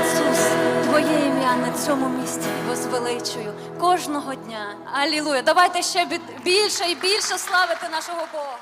Ісус, Твоє ім'я на цьому місці возвеличую кожного дня. Алілуя. Давайте ще бі- більше і більше славити нашого Бога.